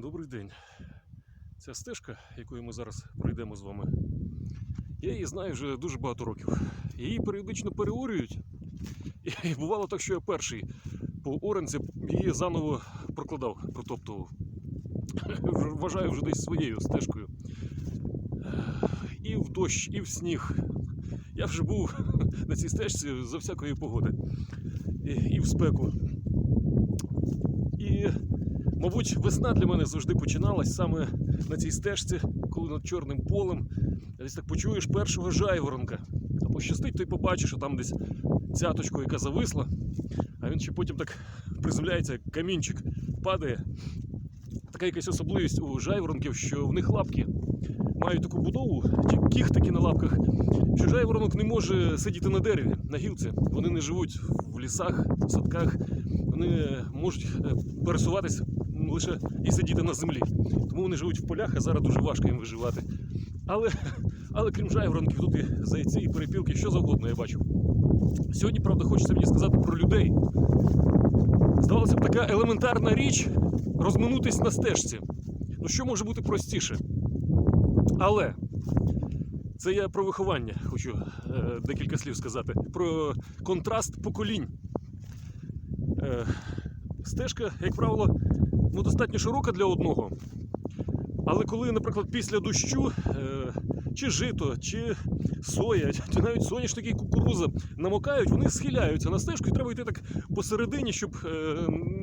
Добрий день. Ця стежка, якою ми зараз пройдемо з вами, я її знаю вже дуже багато років. Її періодично переорюють. І бувало так, що я перший по оранці її заново прокладав, протоптував. Вважаю вже десь своєю стежкою. І в дощ, і в сніг. Я вже був на цій стежці за всякої погоди. І, і в спеку. І Мабуть, весна для мене завжди починалась саме на цій стежці, коли над чорним полем десь так почуєш першого жайворонка. А пощастить, то й побачиш, що там десь цяточку, яка зависла, а він ще потім так приземляється, як камінчик падає. Така якась особливість у жайворонків, що в них лапки мають таку будову, ті кіхтики на лапках, що жайворонок не може сидіти на дереві, на гілці. Вони не живуть в лісах, в садках, вони можуть е, лише і сидіти на землі. Тому вони живуть в полях, а зараз дуже важко їм виживати. Але, але крім жайворонків, тут і зайці, і перепілки, що завгодно я бачу. Сьогодні, правда, хочеться мені сказати про людей. Здавалося б, така елементарна річ розминутись на стежці. Ну що може бути простіше? Але це я про виховання хочу е, декілька слів сказати. Про контраст поколінь. Е, стежка, як правило, ну, достатньо широка для одного. Але коли, наприклад, після дощу е, чи жито, чи соя, чи навіть соняшники і кукуруза намокають, вони схиляються на стежку, і треба йти так посередині, щоб е,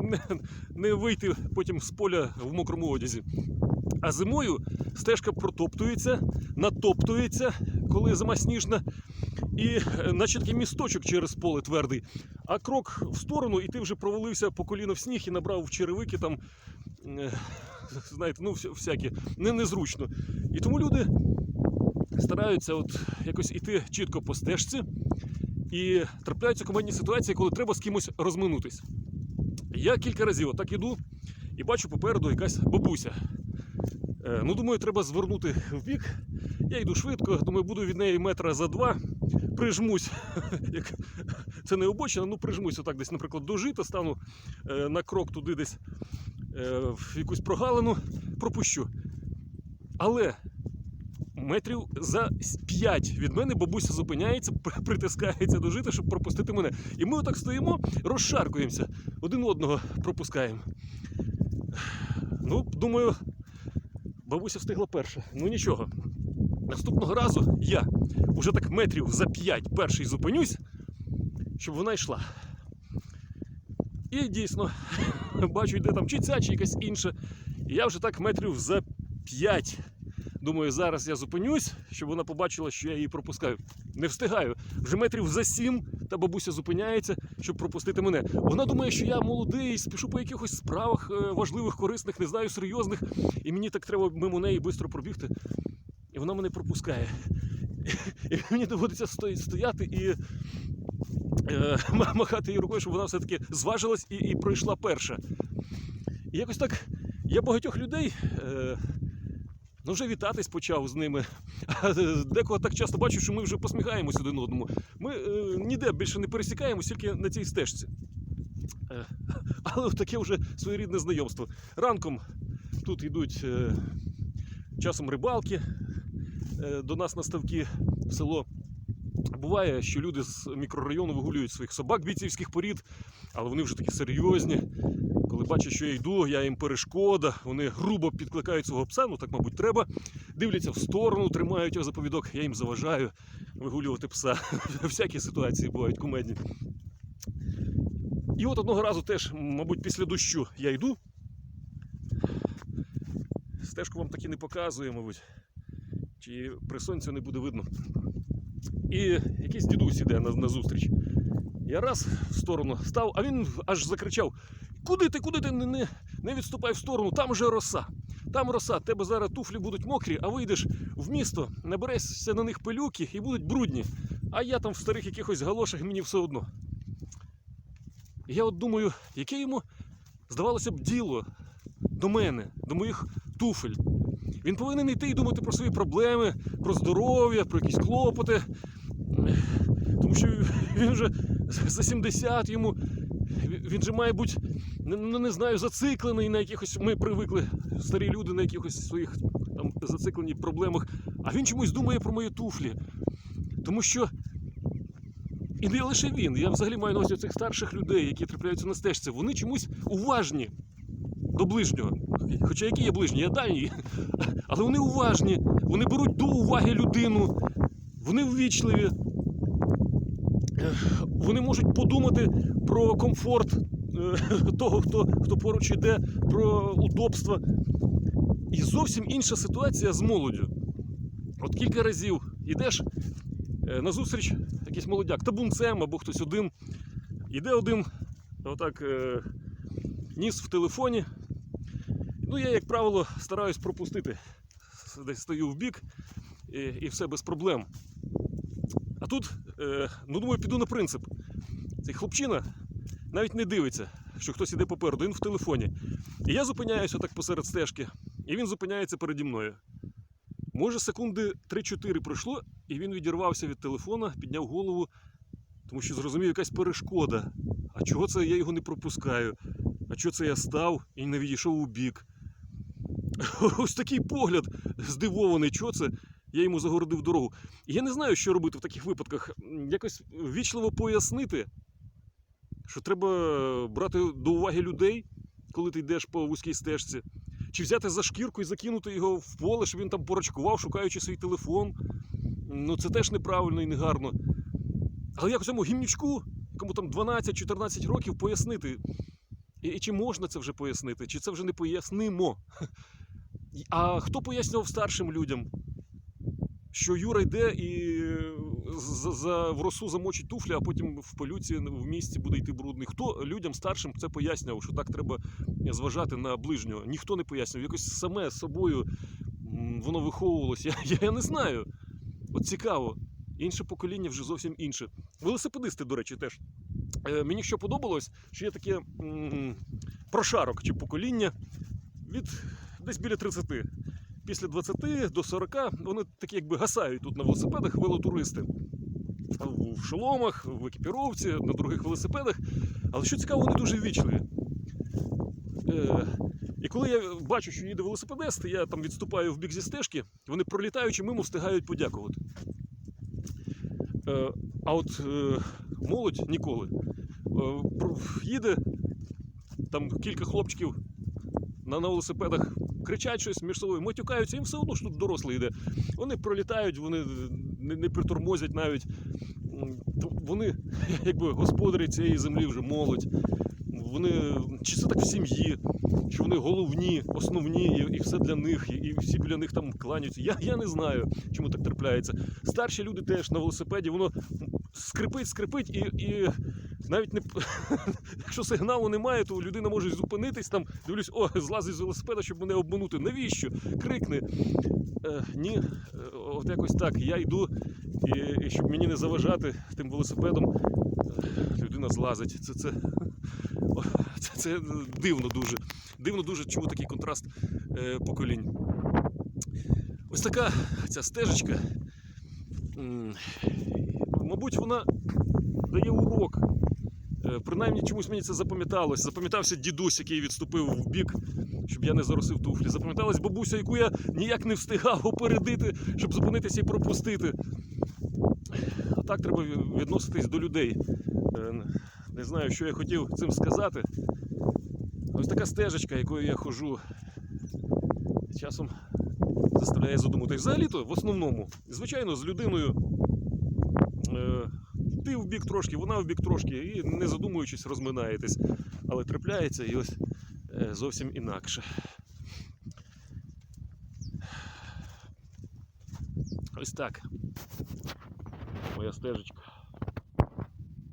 не, не вийти потім з поля в мокрому одязі. А зимою стежка протоптується, натоптується, коли зима сніжна, і е, наче такий місточок через поле твердий. А крок в сторону, і ти вже провалився по коліно в сніг і набрав в черевики там. е, Знаєте, ну вся- всякі, не незручно. І тому люди стараються от якось іти чітко по стежці, і трапляються командні ситуації, коли треба з кимось розминутись. Я кілька разів отак іду і бачу попереду якась бабуся. Е, Ну, думаю, треба звернути в бік. Я йду швидко, думаю, буду від неї метра за два. Прижмусь, як це не обочина, ну прижмусь отак десь, наприклад, до жита, стану е, на крок туди десь е, в якусь прогалину, пропущу. Але метрів за 5 від мене бабуся зупиняється, притискається до жита, щоб пропустити мене. І ми отак стоїмо, розшаркуємося, один одного пропускаємо. Ну, думаю, бабуся встигла перша. Ну нічого. Наступного разу я уже так метрів за 5 перший зупинюсь, щоб вона йшла. І дійсно, бачу, йде там чи ця, чи якась інша. І я вже так метрів за 5. Думаю, зараз я зупинюсь, щоб вона побачила, що я її пропускаю. Не встигаю. Вже метрів за 7 та бабуся зупиняється, щоб пропустити мене. Вона думає, що я молодий, спішу по якихось справах е, важливих, корисних, не знаю, серйозних. І мені так треба мимо неї швидко пробігти. І вона мене пропускає. І мені доводиться стояти і е, махати їй рукою, щоб вона все-таки зважилась і, і пройшла перша. І якось так я багатьох людей е, ну, вже вітатись почав з ними. Декого так часто бачу, що ми вже посміхаємось один одному. Ми е, ніде більше не пересікаємось, тільки на цій стежці. Е, але таке вже своєрідне знайомство. Ранком тут йдуть е, часом рибалки до нас на ставки в село. Буває, що люди з мікрорайону вигулюють своїх собак бійцівських порід, але вони вже такі серйозні. Коли бачать, що я йду, я їм перешкода, вони грубо підкликають свого пса, ну так, мабуть, треба. Дивляться в сторону, тримають його за я їм заважаю вигулювати пса. Всякі ситуації бувають кумедні. І от одного разу теж, мабуть, після дощу я йду. Стежку вам таки не показує, мабуть. Чи при сонці не буде видно. І якийсь дідусь іде на, на зустріч. Я раз в сторону став, а він аж закричав: Куди ти, куди ти не, не, не відступай в сторону, там же роса. Там роса, тебе зараз туфлі будуть мокрі, а вийдеш в місто, наберешся на них пилюки і будуть брудні. А я там в старих якихось галошах мені все одно. І я от думаю, яке йому здавалося б діло до мене, до моїх туфель. Він повинен йти і думати про свої проблеми, про здоров'я, про якісь клопоти. Тому що він вже за 70 йому, він же має бути не, ну, не знаю, зациклений на якихось. Ми привикли, старі люди на якихось своїх там зациклені проблемах. А він чомусь думає про мої туфлі. Тому що. І не лише він. Я взагалі маю на увазі цих старших людей, які трапляються на стежці. Вони чомусь уважні до ближнього. Хоча які є ближні, я дальній. Але вони уважні, вони беруть до уваги людину, вони ввічливі. Вони можуть подумати про комфорт е, того, хто, хто поруч іде, про удобства. І зовсім інша ситуація з молоддю. От кілька разів йдеш е, на зустріч, якийсь молодяк, табунцем або хтось один. Іде один, отак, е, ніс в телефоні. Ну, я, як правило, стараюсь пропустити. Десь стою в бік і, і все без проблем. А тут, е, ну думаю, піду на принцип. Цей хлопчина навіть не дивиться, що хтось іде попереду, він в телефоні. І я зупиняюся так посеред стежки, і він зупиняється переді мною. Може, секунди 3-4 пройшло, і він відірвався від телефона, підняв голову, тому що зрозумів якась перешкода. А чого це я його не пропускаю? А чого це я став і не відійшов у бік? Ось такий погляд здивований, чого це я йому загородив дорогу. Я не знаю, що робити в таких випадках. Якось ввічливо пояснити, що треба брати до уваги людей, коли ти йдеш по вузькій стежці. Чи взяти за шкірку і закинути його в поле, щоб він там порачкував, шукаючи свій телефон. Ну це теж неправильно і негарно. Але як цьому гімнючку, якому там 12-14 років, пояснити. І, і чи можна це вже пояснити, чи це вже не пояснимо? А хто пояснював старшим людям, що Юра йде і за, за, в росу замочить туфлі, а потім в пилюці в місті буде йти брудний. Хто людям старшим це пояснював, що так треба зважати на ближнього? Ніхто не пояснював. Якось саме з собою воно виховувалося. Я, я не знаю. От цікаво. Інше покоління вже зовсім інше. Велосипедисти, до речі, теж. Е, мені що подобалось, що є таке м, прошарок чи покоління від десь біля 30. Після 20 до 40 вони такі якби гасають тут на велосипедах велотуристи. В шоломах, в екіпіровці, на других велосипедах. Але що цікаво, вони дуже ввічливі. Е, і коли я бачу, що їде велосипедист, я там відступаю в бік зі стежки, вони пролітаючи мимо встигають подякувати. Е, а от е, молодь ніколи. Е, їде там кілька хлопчиків на, велосипедах кричать щось між собою, матюкаються, їм все одно що тут дорослий йде. Вони пролітають, вони не, не притормозять навіть. Вони якби господарі цієї землі вже молодь. Вони чи це так в сім'ї, що вони головні, основні, і, і все для них, і, і всі біля них там кланяються. Я, я не знаю, чому так трапляється. Старші люди теж на велосипеді, воно скрипить, скрипить, і, і навіть не якщо сигналу немає, то людина може зупинитись там. Дивлюсь, о, злазить з велосипеда, щоб мене обманути. Навіщо? Крикне. Е, ні, е, от якось так. Я йду, і, і щоб мені не заважати тим велосипедом, е, людина злазить. Це, це, це, це дивно дуже. Дивно дуже, чому такий контраст е, поколінь. Ось така ця стежечка. Мабуть, вона дає урок. Е, Принаймні чомусь мені це запам'яталось. Запам'ятався дідусь, який відступив в бік, щоб я не заросив туфлі. Запам'яталась бабуся, яку я ніяк не встигав опередити, щоб зупинитися і пропустити. А так треба відноситись до людей. Е, Не знаю, що я хотів цим сказати. Ось така стежечка, якою я ходжу, часом заставляє задуматись. Взагалі-то, в основному, звичайно, з людиною. Ти в бік трошки, вона в бік трошки, і не задумуючись, розминаєтесь. Але трапляється і ось е, зовсім інакше. Ось так. Моя стежечка.